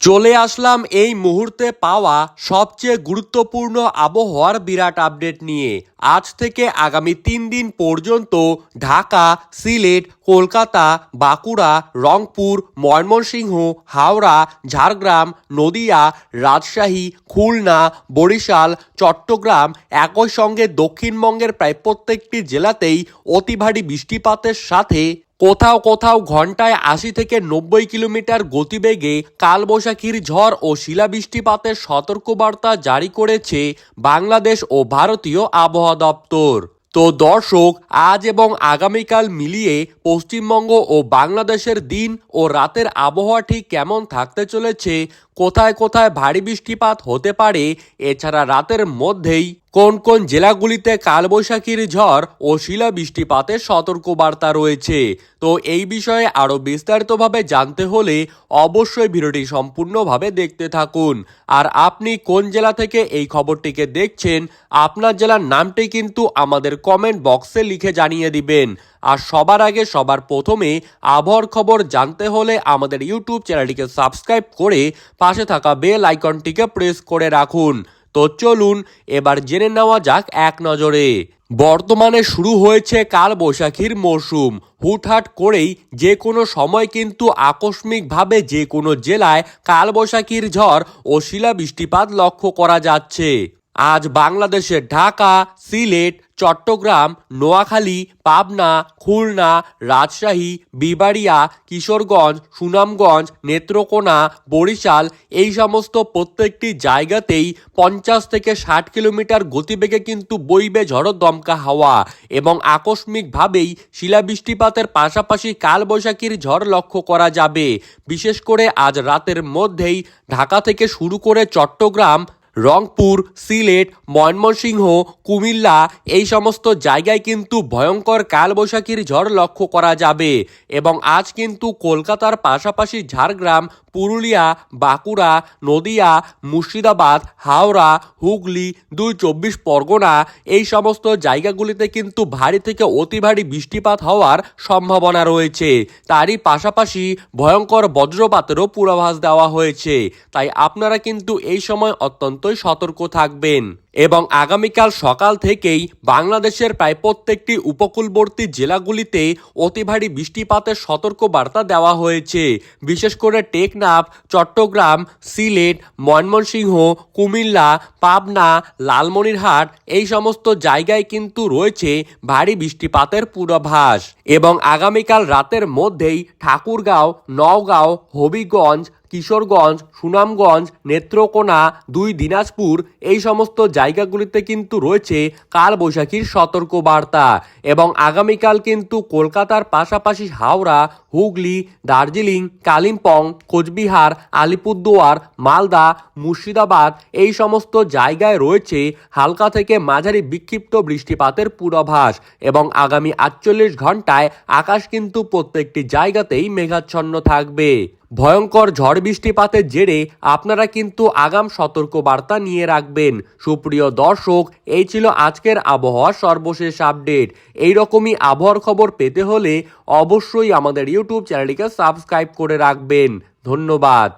চলে আসলাম এই মুহূর্তে পাওয়া সবচেয়ে গুরুত্বপূর্ণ আবহাওয়ার বিরাট আপডেট নিয়ে। আজ থেকে আগামী তিন দিন পর্যন্ত ঢাকা, সিলেট, কলকাতা, বাঁকুড়া, রংপুর, ময়মনসিংহ, হাওড়া, ঝাড়গ্রাম, নদিয়া, রাজশাহী, খুলনা, বরিশাল, চট্টগ্রাম একই সঙ্গে দক্ষিণবঙ্গের প্রায় প্রত্যেকটি জেলাতেই অতি ভারী বৃষ্টিপাতের সাথে কোথাও কোথাও ঘন্টায় আশি থেকে নব্বই কিলোমিটার গতিবেগে কালবৈশাখীর ঝড় ও শিলাবৃষ্টিপাতের সতর্কবার্তা জারি করেছে বাংলাদেশ ও ভারতীয় আবহাওয়া দপ্তর। তো দর্শক, আজ এবং আগামীকাল মিলিয়ে পশ্চিমবঙ্গ ও বাংলাদেশের দিন ও রাতের আবহাওয়া ঠিক কেমন থাকতে চলেছে, কোথায় কোথায় ভারী বৃষ্টিপাত হতে পারে, এছাড়া রাতের মধ্যেই কোন কোন জেলাগুলিতে কালবৈশাখীর ঝড় ও শিলা বৃষ্টিপাতের সতর্কবার্তা রয়েছে? তো এই বিষয়ে আরও বিস্তারিতভাবে জানতে হলে অবশ্যই ভিডিওটি সম্পূর্ণভাবে দেখতে থাকুন। আর আপনি কোন জেলা থেকে এই খবরটিকে দেখছেন, আপনার জেলার নামটি কিন্তু আমাদের কমেন্ট বক্সে লিখে জানিয়ে দিবেন। আর সবার আগে সবার প্রথমে আবহাওয়ার খবর জানতে হলে আমাদের ইউটিউব চ্যানেলটিকে সাবস্ক্রাইব করে পাশে থাকা বেল আইকনটিকে প্রেস করে রাখুন। তো চলুন এবার জেনে নেওয়া যাক এক নজরে। বর্তমানে শুরু হয়েছে কাল বৈশাখীর মরশুম। হুটহাট করেই যে কোনো সময় কিন্তু আকস্মিকভাবে যে কোনো জেলায় কালবৈশাখীর ঝড় ও শিলা বৃষ্টিপাত লক্ষ্য করা যাচ্ছে। আজ বাংলাদেশের ঢাকা, সিলেট, চট্টগ্রাম, নোয়াখালী, পাবনা, খুলনা, রাজশাহী, বিবাড়িয়া, কিশোরগঞ্জ, সুনামগঞ্জ, নেত্রকোনা, বরিশাল এই সমস্ত প্রত্যেকটি জায়গাতেই পঞ্চাশ থেকে ষাট কিলোমিটার গতিবেগে কিন্তু বইবে ঝড়ো দমকা হাওয়া এবং আকস্মিকভাবেই শিলাবৃষ্টিপাতের পাশাপাশি কালবৈশাখীর ঝড় লক্ষ্য করা যাবে। বিশেষ করে আজ রাতের মধ্যেই ঢাকা থেকে শুরু করে চট্টগ্রাম রংপুর, সিলেট, ময়মনসিংহ, কুমিল্লা এই সমস্ত জায়গায় কিন্তু ভয়ঙ্কর কালবৈশাখীর ঝড় লক্ষ্য করা যাবে। এবং আজ কিন্তু কলকাতার পাশাপাশি ঝাড়গ্রাম, পুরুলিয়া, বাঁকুড়া, নদিয়া, মুর্শিদাবাদ, হাওড়া, হুগলি, দুই চব্বিশ পরগনা এই সমস্ত জায়গাগুলিতে কিন্তু ভারী থেকে অতি ভারী বৃষ্টিপাত হওয়ার সম্ভাবনা রয়েছে। তারই পাশাপাশি ভয়ঙ্কর বজ্রপাতেরও পূর্বাভাস দেওয়া হয়েছে। তাই আপনারা কিন্তু এই সময় অত্যন্তই সতর্ক থাকবেন। এবং আগামীকাল সকাল থেকেই বাংলাদেশের প্রায় প্রত্যেকটি উপকূলবর্তী জেলাগুলিতে অতি ভারী বৃষ্টিপাতের সতর্ক বার্তা দেওয়া হয়েছে। বিশেষ করে টেকনাফ, চট্টগ্রাম, সিলেট, ময়মনসিংহ, কুমিল্লা, পাবনা, লালমনিরহাট এই সমস্ত জায়গায় কিন্তু রয়েছে ভারী বৃষ্টিপাতের পূর্বাভাস। এবং আগামীকাল রাতের মধ্যেই ঠাকুরগাঁও, নওগাঁও, হবিগঞ্জ কিশোরগঞ্জ, সুনামগঞ্জ, নেত্রকোনা, দুই দিনাজপুর, এই সমস্ত জায়গাগুলিতে কিন্তু রয়েছে কালবৈশাখীর সতর্ক বার্তা এবং আগামীকাল কিন্তু কলকাতার পাশাপাশি হাওড়া, হুগলি, দার্জিলিং, কালিম্পং, কোচবিহার, আলিপুরদুয়ার, মালদা, মুর্শিদাবাদ এই সমস্ত জায়গায় রয়েছে হালকা থেকে মাঝারি বিক্ষিপ্ত বৃষ্টিপাতের পূর্বাভাস এবং আগামী আটচল্লিশ ঘন্টায় আকাশ কিন্তু প্রত্যেকটি জায়গাতেই মেঘাচ্ছন্ন থাকবে। ভয়ঙ্কর ঝড় বৃষ্টিপাতের জেরে আপনারা কিন্তু আগাম সতর্ক বার্তা নিয়ে রাখবেন। সুপ্রিয় দর্শক, এই ছিল আজকের আবহাওয়ার সর্বশেষ আপডেট। এই রকমই আবহাওয়ার খবর পেতে হলে অবশ্যই আমাদের ইউটিউব চ্যানেলটিকে সাবস্ক্রাইব করে রাখবেন। ধন্যবাদ।